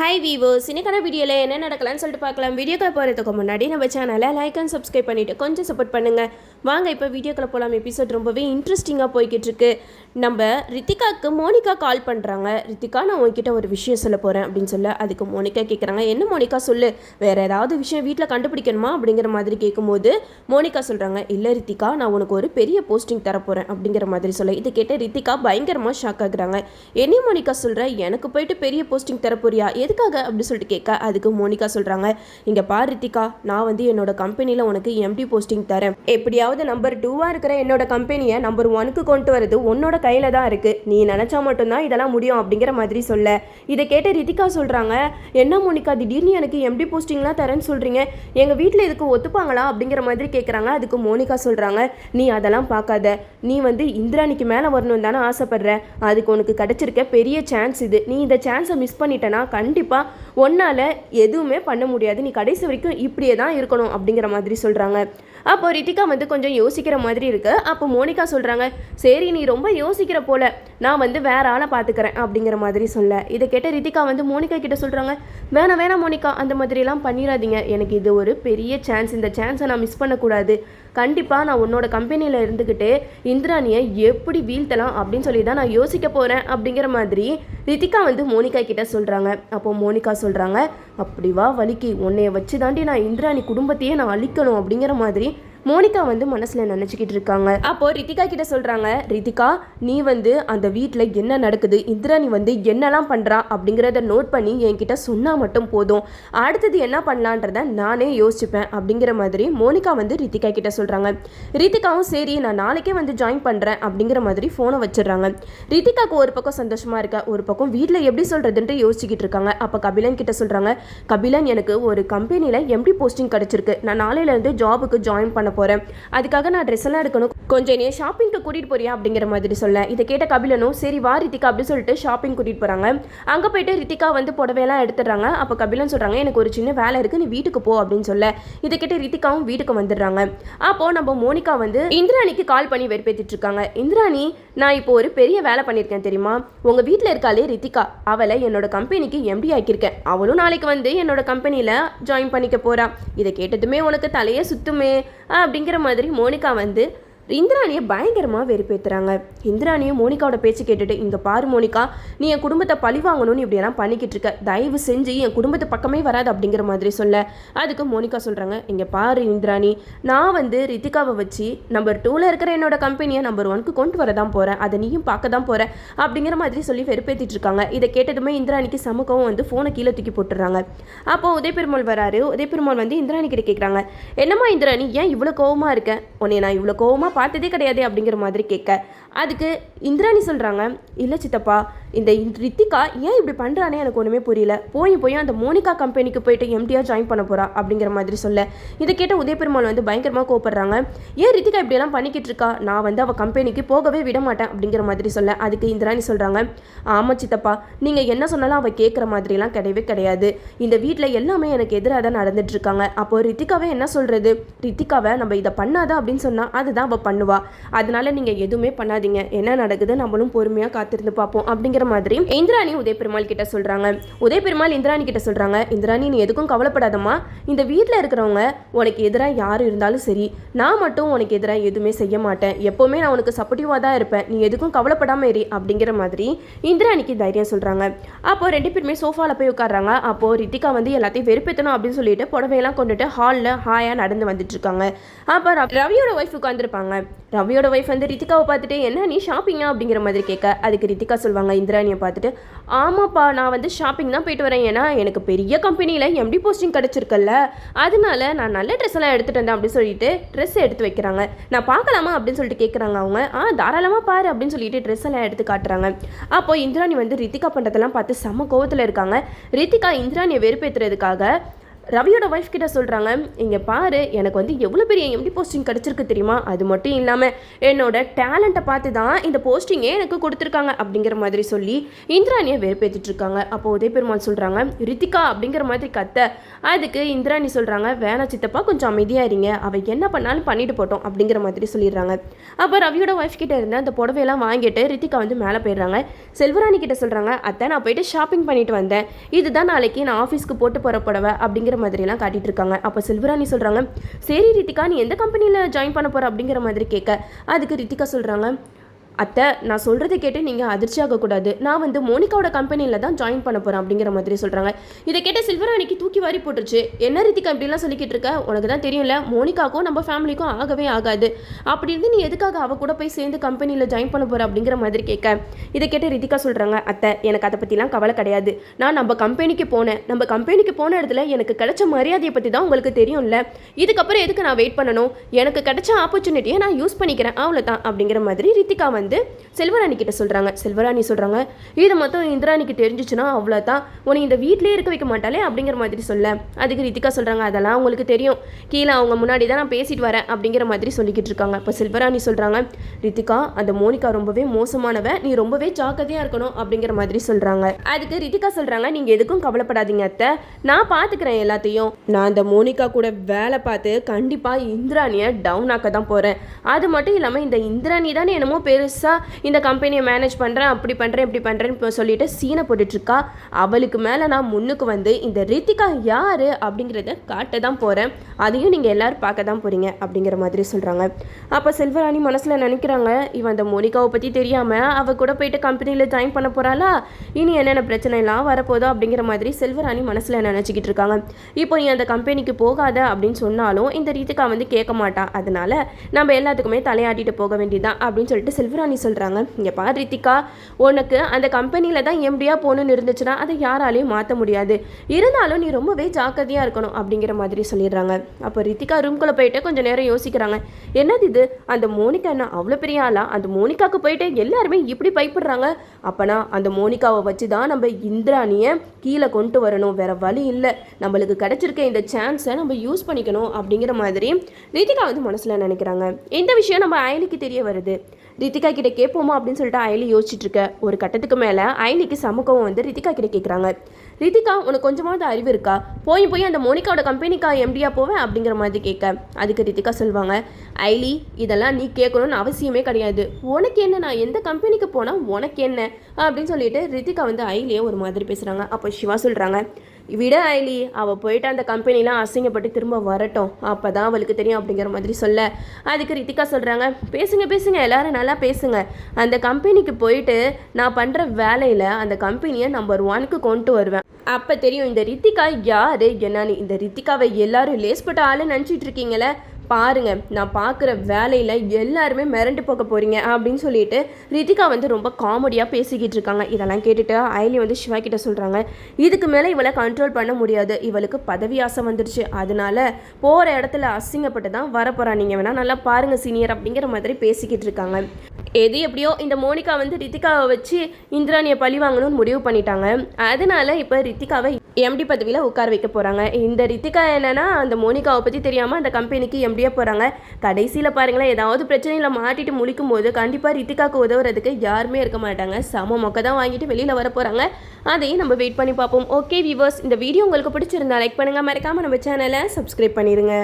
High viewers இன்னைக்கான வீடியோவில் என்ன நடக்கலாம்னு சொல்லிட்டு பார்க்கலாம். வீடியோக்குள்ள போகிறதுக்கு முன்னாடி நம்ம சேனலை லைக் அண்ட் சப்ஸ்கிரைப் பண்ணிவிட்டு கொஞ்சம் சப்போர்ட் பண்ணுங்கள் வாங்க இப்போ வீடியோக்களை போகலாம் எபிசோட் ரொம்பவே இன்ட்ரெஸ்டிங்காக போய்கிட்டு இருக்கு. நம்ம ரித்திகாவுக்கு மோனிகா கால் பண்ணுறாங்க ரித்திகா நான் உங்ககிட்ட ஒரு விஷயம் சொல்ல போகிறேன் அப்படின்னு சொல்ல அதுக்கு மோனிகா கேட்குறாங்க என்ன மோனிகா சொல்லு. வேறு ஏதாவது விஷயம் வீட்டில் கண்டுபிடிக்கணுமா? அப்படிங்கிற மாதிரி கேட்கும்போது மோனிகா சொல்கிறாங்க இல்லை ரித்திகா நான் உனக்கு ஒரு பெரிய போஸ்டிங் தரப்போகிறேன் அப்படிங்கிற மாதிரி சொல்ல. இதை கேட்ட ரித்திகா பயங்கரமாக ஷாக் ஆகுறாங்க. என்ன மோனிகா சொல்கிற எனக்கு போயிட்டு பெரிய போஸ்டிங் தரப்போறியா எதுக்காக அப்படி சொல்லிட்டு கேட்க அதுக்கு மோனிகா சொல்கிறாங்க இங்கே பா ரித்திகா நான் வந்து என்னோட கம்பெனியில் உனக்கு எம்டி போஸ்டிங் தரேன். எப்படியாவது நம்பர் டூவாக இருக்கிற என்னோட கம்பெனியை நம்பர் ஒனுக்கு கொண்டு வரது உன்னோட கையில் தான் இருக்குது நீ நினச்சா மட்டும்தான் இதெல்லாம் முடியும் அப்படிங்கிற மாதிரி சொல்ல. இதை கேட்ட ரித்திகா சொல்கிறாங்க என்ன மோனிகா திடீர்னு எனக்கு எம்டி போஸ்டிங்லாம் தரேன்னு சொல்கிறீங்க எங்கள் வீட்டில் இதுக்கு ஒத்துப்பாங்களா? அப்படிங்கிற மாதிரி கேட்குறாங்க அதுக்கு மோனிகா சொல்கிறாங்க நீ அதெல்லாம் பார்க்காத. நீ வந்து இந்திராணிக்கு மேலே வரணும் தானே ஆசைப்படுற. அதுக்கு உனக்கு கிடச்சிருக்க பெரிய சான்ஸ் இது. நீ இந்த சான்ஸை மிஸ் பண்ணிட்டனா கண்டிப்பாக உன்னால் எதுவுமே பண்ண முடியாது. நீ கடைசி வரைக்கும் இப்படியே தான் இருக்கணும் அப்படிங்கிற மாதிரி சொல்கிறாங்க அப்போ ரித்திகா வந்து கொஞ்சம் யோசிக்கிற மாதிரி இருக்கு. அப்போ மோனிகா சொல்கிறாங்க சரி நீ ரொம்ப யோசிக்கிற போல. நான் வந்து வேற ஆளை பார்த்துக்கிறேன் அப்படிங்கிற மாதிரி சொல்ல. இதை கேட்ட ரித்திகா வந்து மோனிகா கிட்ட சொல்கிறாங்க வேணாம் வேணாம் மோனிகா அந்த மாதிரிலாம் பண்ணிடாதீங்க எனக்கு இது ஒரு பெரிய சான்ஸ் இந்த சான்ஸை நான் மிஸ் பண்ணக்கூடாது. கண்டிப்பாக நான் உன்னோட கம்பெனியில் இருந்துக்கிட்டு இந்திராணியை எப்படி வீழ்த்தலாம் அப்படின்னு சொல்லி தான் நான் யோசிக்க போகிறேன் அப்படிங்கிற மாதிரி ரித்திகா வந்து மோனிகா கிட்ட சொல்கிறாங்க அப்போ மோனிகா சொல்கிறாங்க அப்படி வா வலிக்கு. உன்னைய வச்சு தாண்டி நான் இந்திராணி குடும்பத்தையே நான் அழிக்கணும் அப்படிங்கிற மாதிரி மோனிகா வந்து மனசில் நினச்சிக்கிட்டு இருக்காங்க. அப்போ ரித்திகா கிட்ட சொல்கிறாங்க ரித்திகா நீ வந்து அந்த வீட்டில் என்ன நடக்குது? இந்திராணி வந்து என்னெல்லாம் பண்ணுறா அப்படிங்கிறத நோட் பண்ணி என்கிட்ட சொன்னால் மட்டும் போதும். அடுத்தது என்ன பண்ணலான்றத நானே யோசிச்சுப்பேன் அப்படிங்கிற மாதிரி மோனிகா வந்து ரித்திகா கிட்ட சொல்கிறாங்க ரித்திகாவும் சரி நான் நாளைக்கே வந்து ஜாயின் பண்ணுறேன் அப்படிங்கிற மாதிரி ஃபோனை வச்சிடுறாங்க. ரித்திகாக்கு ஒரு பக்கம் சந்தோஷமாக இருக்க ஒரு பக்கம் வீட்டில் எப்படி சொல்கிறதுன்ட்டு யோசிச்சுக்கிட்டு இருக்காங்க. அப்போ கபிலன் கிட்ட சொல்கிறாங்க கபிலன் எனக்கு ஒரு கம்பெனியில் எம்டி போஸ்டிங் கிடச்சிருக்கு. நான் நாளையிலேருந்து ஜாபுக்கு ஜாயின் பண்ண போகிறேன் அதுக்காக நான் ட்ரெஸ் எல்லாம் எடுக்கணும். கொஞ்சம் நீ ஷாப்பிங்க்கு கூட்டிகிட்டு போறியா அப்படிங்கிற மாதிரி சொல்ல. இதை கேட்ட கபிலனும் சரி வா ரித்திகா அப்படின்னு சொல்லிட்டு ஷாப்பிங் கூட்டிகிட்டு போகிறாங்க அங்கே போயிட்டு ரித்திகா வந்து புடவையெல்லாம் எடுத்துடுறாங்க. அப்போ கபிலன் சொல்கிறாங்க எனக்கு ஒரு சின்ன வேலை இருக்குது நீ வீட்டுக்கு போ அப்படின்னு சொல்ல. இதை கேட்டு ரித்திகாவும் வீட்டுக்கு வந்துடுறாங்க. அப்போது நம்ம மோனிகா வந்து இந்திராணிக்கு கால் பண்ணி வெறுப்பேற்றிட்டு இருக்காங்க. இந்திராணி நான் இப்போ ஒரு பெரிய வேலை பண்ணியிருக்கேன் தெரியுமா? உங்கள் வீட்டில் இருக்காளே ரித்திகா. அவளை என்னோட கம்பெனிக்கு எம்டி ஆக்கியிருக்கேன். அவளும் நாளைக்கு வந்து என்னோட கம்பெனியில் ஜாயின் பண்ணிக்க போறா. இதை கேட்டதுமே உனக்கு தலையே சுத்துமே. அப்படிங்கிற மாதிரி மோனிகா வந்து இந்திராணியை பயங்கரமாக வெறுப்பேற்றுறாங்க இந்திராணியும் மோனிகாவோட பேச்சு கேட்டுட்டு இங்கே பாரு மோனிகா நீ என் குடும்பத்தை பழி வாங்கணும்னு இப்படியெல்லாம் பண்ணிக்கிட்டு இருக்க. தயவு செஞ்சு என் குடும்பத்து பக்கமே வராது அப்படிங்கிற மாதிரி சொல்ல. அதுக்கு மோனிகா சொல்கிறாங்க இங்கே பாரு இந்திராணி நான் வந்து ரித்திகாவை வச்சு நம்பர் டூவில் இருக்கிற என்னோட கம்பெனியை நம்பர் ஒன்க்கு கொண்டு வர தான் போகிறேன் அதை நீயும் பார்க்க தான் போகிற அப்படிங்கிற மாதிரி சொல்லி வெறுப்பேற்றிட்டு இருக்காங்க. இதை கேட்டதுமே இந்திராணிக்கு சமக்கவும் வந்து ஃபோனை கீழே தூக்கி போட்டுடுறாங்க. அப்போ உதய பெருமாள் வராரு. உதய பெருமாள் வந்து இந்திராணி கிட்ட கேட்குறாங்க என்னம்மா இந்திராணி ஏன் இவ்வளோ கோவமாக இருக்க? உன்னை நான் இவ்வளோ கோவமாக பார்த்ததே கிடையாது அப்படிங்கிற மாதிரி கேட்க. அதுக்கு இந்திராணி சொல்கிறாங்க இல்லை சித்தப்பா இந்த ரித்திகா ஏன் இப்படி பண்ணுறானே எனக்கு ஒன்றுமே புரியல. போய் போய் அந்த மோனிகா கம்பெனிக்கு போயிட்டு எம்டியாக ஜாயின் பண்ண போகிறா அப்படிங்கிற மாதிரி சொல்ல. இதை கேட்ட உதயபெருமாள் வந்து பயங்கரமாக கோப்படுறாங்க ஏன் ரித்திகா இப்படியெல்லாம் பண்ணிக்கிட்டு இருக்கா? நான் வந்து அவள் கம்பெனிக்கு போகவே விட மாட்டேன் அப்படிங்கிற மாதிரி சொல்ல. அதுக்கு இந்திராணி சொல்கிறாங்க ஆமாம் சித்தப்பா நீங்கள் என்ன சொன்னாலும் அவள் கேட்குற மாதிரிலாம் கிடையவே கிடையாது. இந்த வீட்டில் எல்லாமே எனக்கு எதிராக தான் நடந்துட்டுருக்காங்க அப்போது அப்போ ரித்திகாவை என்ன சொல்கிறது ரித்திகாவை நம்ம இதை பண்ணாதா? அப்படின்னு சொன்னால் அதுதான் அவள் பண்ணுவா. அதனால நீங்கள் எதுவுமே பண்ணாதீங்க. என்ன நடக்குது நம்மளும் பொறுமையாக காத்திருந்து பார்ப்போம். அப்படிங்கிற மாதிரி இந்திராணி உதய பெருமாள் கிட்ட சொல்கிறாங்க உதய பெருமாள் இந்திராணி கிட்ட சொல்கிறாங்க இந்திராணி நீ எதுக்கும் கவலைப்படாதம்மா. இந்த வீட்டில் இருக்கிறவங்க உனக்கு எதிராக யார் இருந்தாலும் சரி நான் மட்டும் உனக்கு எதிராக எதுவுமே செய்ய மாட்டேன். எப்போவுமே நான் உனக்கு சப்போர்ட்டிவாக தான் இருப்பேன். நீ எதுக்கும் கவலைப்படாமல் இரு அப்படிங்கிற மாதிரி இந்திராணிக்கு தைரியம் சொல்கிறாங்க அப்போ ரெண்டு பேருமே சோஃபாவில் போய் உட்காடுறாங்க அப்போ ரித்திகா வந்து எல்லாத்தையும் வெறுப்பேற்றணும் அப்படின்னு சொல்லிட்டு புடவையெல்லாம் கொண்டுட்டு ஹாலில் ஹாயாக நடந்து வந்துட்டு இருக்காங்க. அப்போ ரவியோட ஒய்ஃப் உட்காந்துருப்பாங்க ரவியோட ஒய்ஃப் வந்து ரித்திகாவை பார்த்துட்டு என்ன நீ ஷாப்பிங்கா அப்படிங்கிற மாதிரி கேட்க அதுக்கு ரித்திகா சொல்லுவாங்க இந்திராணியை பார்த்துட்டு ஆமாப்பா நான் வந்து ஷாப்பிங் தான் போயிட்டு வரேன். ஏன்னா எனக்கு பெரிய கம்பெனியில் எம்டி போஸ்டிங் கிடச்சிருக்கல்ல. அதனால நான் நல்ல ட்ரெஸ் எல்லாம் எடுத்துகிட்டு வந்தேன் அப்படின்னு சொல்லிட்டு ட்ரெஸ் எடுத்து வைக்கிறாங்க. நான் பார்க்கலாமா? அப்படின்னு சொல்லிட்டு கேட்குறாங்க அவங்க. ஆ தாராளமாக பாரு அப்படின்னு சொல்லிட்டு ட்ரெஸ் எல்லாம் எடுத்து காட்டுறாங்க. அப்போ இந்திராணி வந்து ரித்திகா பண்ணுறதெல்லாம் பார்த்து செம்ம கோவத்தில் இருக்காங்க. ரித்திகா இந்திராணியை வெறுப்பேற்றுறதுக்காக ரவியோட ஒய்ஃப் கிட்ட சொல்கிறாங்க இங்கே பாரு எனக்கு வந்து எவ்வளோ பெரிய எம்டி போஸ்டிங் கிடச்சிருக்கு தெரியுமா? அது மட்டும் இல்லாமல் என்னோட டேலண்ட்டை பார்த்து தான் இந்த போஸ்டிங்கே எனக்கு கொடுத்துருக்காங்க அப்படிங்கிற மாதிரி சொல்லி இந்திராணியை வெறுப்பேற்றிட்டு இருக்காங்க. அப்போ உதய பெருமாள் சொல்கிறாங்க ரித்திகா அப்படிங்கிற மாதிரி கத்த. அதுக்கு இந்திராணி சொல்கிறாங்க வேணா சித்தப்பா கொஞ்சம் அமைதியாக இருங்க. அவள் என்ன பண்ணாலும் பண்ணிட்டு போட்டோம் அப்படிங்கிற மாதிரி சொல்லிடுறாங்க. அப்போ ரவியோட ஒய்ஃப் கிட்ட இருந்து அந்த புடவையெல்லாம் வாங்கிட்டு ரித்திகா வந்து மேலே போயிடுறாங்க. செல்வராணி கிட்ட சொல்கிறாங்க அத்தை நான் போயிட்டு ஷாப்பிங் பண்ணிட்டு வந்தேன். இதுதான் நாளைக்கு நான் ஆஃபீஸ்க்கு போட்டு போகிற புடவை அப்படிங்கிற மாதிரிலாம் காட்டிட்டு இருக்காங்க அப்போ செல்வராணி சொல்கிறாங்க சரி ரித்திகா நீ எந்த கம்பெனியில் ஜாயின் பண்ண போகிற அப்படிங்கிற மாதிரி கேட்க அதுக்கு ரித்திகா சொல்கிறாங்க அத்தை நான் சொல்கிறத கேட்டு நீங்கள் அதிர்ச்சி ஆகக்கூடாது நான் வந்து மோனிகாவோட கம்பெனியில் தான் ஜாயின் பண்ண போகிறேன் அப்படிங்கிற மாதிரி சொல்கிறாங்க இதை கேட்ட சில்வராணிக்கு தூக்கி வாரி போட்டுருச்சு. என்ன ரித்திகா இப்படிலாம் சொல்லிக்கிட்டு இருக்க? உனக்கு தான் தெரியும்ல மோனிகாக்கும் நம்ம ஃபேமிலிக்கும் ஆகவே ஆகாது. அப்படி இருந்து நீ எதுக்காக அவ கூட போய் சேர்ந்து கம்பெனியில் ஜாயின் பண்ண போகிற அப்படிங்கிற மாதிரி கேட்க. இதை கேட்ட ரித்திகா சொல்கிறாங்க அத்தை எனக்கு அதை பற்றிலாம் கவலை கிடையாது. நான் நம்ம கம்பெனிக்கு போனேன். நம்ம கம்பெனிக்கு போன இடத்துல எனக்கு கிடைச்ச மரியாதையை பற்றி தான் உங்களுக்கு தெரியும்ல. இதுக்கப்புறம் எதுக்கு நான் வெயிட் பண்ணணும்? எனக்கு கிடைச்ச ஆப்பர்ச்சுனிட்டியை நான் யூஸ் பண்ணிக்கிறேன். அவ்வளோதான் அப்படிங்கிற மாதிரி ரித்திகா வந்து செல்வராணி கிட்ட சொல்கிறாங்க செல்வராணி சொல்கிறாங்க இது மொத்தம் இந்திராணிக்கு தெரிஞ்சிச்சுன்னா அவ்வளோதான் உன்னை இந்த வீட்டிலே இருக்க வைக்க மாட்டாளே அப்படிங்கிற மாதிரி சொல்ல. அதுக்கு ரித்திகா சொல்கிறாங்க அதெல்லாம் உங்களுக்கு தெரியும். கீழே அவங்க முன்னாடி தான் நான் பேசிட்டு வரேன் அப்படிங்கிற மாதிரி சொல்லிக்கிட்டு இருக்காங்க. இப்போ செல்வராணி சொல்கிறாங்க ரித்திகா அந்த மோனிகா ரொம்பவே மோசமானவ. நீ ரொம்பவே ஜாக்கிரதையாக இருக்கணும் அப்படிங்கிற மாதிரி சொல்கிறாங்க அதுக்கு ரித்திகா சொல்கிறாங்க நீங்கள் எதுக்கும் கவலைப்படாதீங்க அத்தை. நான் பார்த்துக்கிறேன் எல்லாத்தையும். நான் அந்த மோனிகா கூட வேலை பார்த்து கண்டிப்பாக இந்திராணியை டவுன் ஆக்க தான் போகிறேன் அது மட்டும் இல்லாமல் இந்த இந்திராணி தானே என்னமோ பேர் பெருசாக இந்த கம்பெனியை மேனேஜ் பண்ணுறேன் அப்படி பண்ணுறேன் இப்படி பண்ணுறேன்னு இப்போ சொல்லிட்டு சீனை போட்டுட்ருக்கா. அவளுக்கு மேலே நான் முன்னுக்கு வந்து இந்த ரித்திகா யார் அப்படிங்கிறத காட்ட தான் போகிறேன் அதையும் நீங்கள் எல்லாரும் பார்க்க தான் போகிறீங்க அப்படிங்கிற மாதிரி சொல்கிறாங்க அப்போ செல்வராணி மனசில் நினைக்கிறாங்க இவன் அந்த மோனிகாவை பற்றி தெரியாமல் அவள் கூட போயிட்டு கம்பெனியில் ஜாயின் பண்ண போகிறாளா இனி என்னென்ன பிரச்சனைலாம் வரப்போதோ அப்படிங்கிற மாதிரி செல்வராணி மனசில் நினச்சிக்கிட்டு இருக்காங்க. இப்போ நீ அந்த கம்பெனிக்கு போகாத அப்படின்னு சொன்னாலும் இந்த ரித்திகா வந்து கேட்க மாட்டா. அதனால நம்ம எல்லாத்துக்குமே தலையாட்டிட்டு போக வேண்டியதுதான் அப்படின்னு சொல்லிட்டு செல்வராணி சொல்கிறாங்க இங்கே பாரு ரித்திகா உனக்கு அந்த கம்பெனியில் தான் எம்டியாக போகணுன்னு இருந்துச்சுன்னா அதை யாராலையும் மாற்ற முடியாது. இருந்தாலும் நீ ரொம்பவே ஜாக்கிரதையாக இருக்கணும் அப்படிங்கிற மாதிரி சொல்லிடுறாங்க. அப்போ ரித்திகா ரூம்குள்ளே போயிட்டு கொஞ்சம் நேரம் யோசிக்கிறாங்க. என்னது இது? அந்த மோனிகா என்ன அவ்வளோ பெரிய ஆளா? அந்த மோனிகாவுக்கு போயிட்டு எல்லாருமே இப்படி பயப்படுறாங்க. அப்போனா அந்த மோனிகாவை வச்சு தான் நம்ம இந்திராணியை கீழே கொண்டு வரணும். வேற வழி இல்லை. நம்மளுக்கு கிடைச்சிருக்க இந்த சான்ஸை நம்ம யூஸ் பண்ணிக்கணும் அப்படிங்கிற மாதிரி ரித்திகா வந்து மனசில் நினைக்கிறாங்க. இந்த விஷயம் நம்ம அயலிக்கு தெரிய வருது. ரித்திகா கிட்ட கேட்போமா அப்படின்னு சொல்லிட்டு அயலி யோசிச்சுட்டு இருக்க. ஒரு கட்டத்துக்கு மேலே அயலிக்கு சமூகம் வந்து ரித்திகா கிட்ட கேட்குறாங்க ரித்திகா உனக்கு கொஞ்சமாவது அறிவு இருக்கா? போய் போய் அந்த மோனிகாவோட கம்பெனிக்கா எம்டியா போவேன் அப்படிங்கிற மாதிரி கேட்க அதுக்கு ரித்திகா சொல்லுவாங்க ஐலி இதெல்லாம் நீ கேட்கணும்னு அவசியமே கிடையாது. உனக்கு என்ன? நான் எந்த கம்பெனிக்கு போனால் உனக்கு என்ன? அப்படின்னு சொல்லிட்டு ரித்திகா வந்து ஐலியே ஒரு மாதிரி பேசுகிறாங்க அப்போ சிவா சொல்கிறாங்க விட ஐலி அவள் போயிட்டு அந்த கம்பெனிலாம் அசிங்கப்பட்டு திரும்ப வரட்டும். அப்போ தான் அவளுக்கு தெரியும் அப்படிங்கிற மாதிரி சொல்ல. அதுக்கு ரித்திகா சொல்கிறாங்க பேசுங்க பேசுங்க எல்லாரும் நல்லா பேசுங்க. அந்த கம்பெனிக்கு போயிட்டு நான் பண்ணுற வேலையில் அந்த கம்பெனியை நம்பர் ஒனுக்கு கொண்டு வருவேன். அப்போ தெரியும் இந்த ரித்திகா யார்? என்னன்னு இந்த ரித்திகாவை எல்லாரும் லேஸ்பட்ட ஆளு நினச்சிட்டு இருக்கீங்களே? பாருங்க நான் பார்க்குற வேலையில் எல்லாருமே மிரண்டு போக போகிறீங்க அப்படின்னு சொல்லிட்டு ரித்திகா வந்து ரொம்ப காமெடியாக பேசிக்கிட்டு இருக்காங்க. இதெல்லாம் கேட்டுட்டு ஐலி வந்து சிவா கிட்ட சொல்கிறாங்க இதுக்கு மேலே இவளை கண்ட்ரோல் பண்ண முடியாது. இவளுக்கு பதவி ஆசை வந்துடுச்சு அதனால போகிற இடத்துல அசிங்கப்பட்டு தான் வரப்போகிறான் நீங்கள் வேணால் நல்லா பாருங்கள் சீனியர் அப்படிங்கிற மாதிரி பேசிக்கிட்டு இருக்காங்க. எது எப்படியோ இந்த மோனிகா வந்து ரித்திகாவை வச்சு இந்திராணியை பழி வாங்கணும்னு முடிவு பண்ணிட்டாங்க. அதனால இப்போ ரித்திகாவை எம்டி பதவியில் உட்கார வைக்க போகிறாங்க இந்த ரித்திகா என்னன்னா அந்த மோனிகாவை பற்றி தெரியாமல் அந்த கம்பெனிக்கு எம்டியாக போகிறாங்க கடைசியில் பாருங்களேன் ஏதாவது பிரச்சனையில் மாட்டிட்டு முழிக்கும் போது கண்டிப்பாக ரித்திகாவுக்கு உதவுறதுக்கு யாருமே இருக்க மாட்டாங்க. சம மொக்க தான் வாங்கிட்டு வெளியில் வர போகிறாங்க அதையும் நம்ம வெயிட் பண்ணி பார்ப்போம். ஓகே வியூவர்ஸ் இந்த வீடியோ உங்களுக்கு பிடிச்சிருந்தா லைக் பண்ணுங்கள் மறக்காமல் நம்ம சேனலை சப்ஸ்கிரைப் பண்ணிடுங்க.